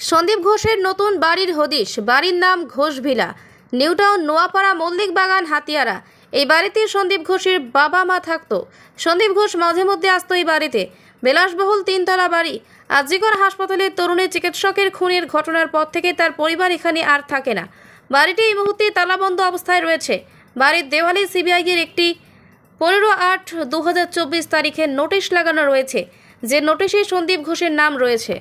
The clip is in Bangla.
সন্দীপ ঘোষের নতুন বাড়ির হদিশ, বাড়ির নাম ঘোষভিলা। নিউটাউন, নোয়াপাড়া মল্লিক বাগান হাতিয়ারা। এই বাড়িতে সন্দীপ ঘোষের বাবা মা থাকতো। সন্দীপ ঘোষ মাঝে মধ্যে আসতো এই বাড়িতে। বিলাসবহুল তিনতলা বাড়ি। আজিকর হাসপাতালের তরুণী চিকিৎসকের খুনের ঘটনার পর থেকে তার পরিবার এখানে আর থাকে না। বাড়িটি এই মুহূর্তে তালাবন্ধ অবস্থায় রয়েছে। বাড়ির দেওয়ালে সিবিআইয়ের একটি পনেরো আট দু তারিখে নোটিশ লাগানো রয়েছে, যে নোটিশে সন্দীপ ঘোষের নাম রয়েছে।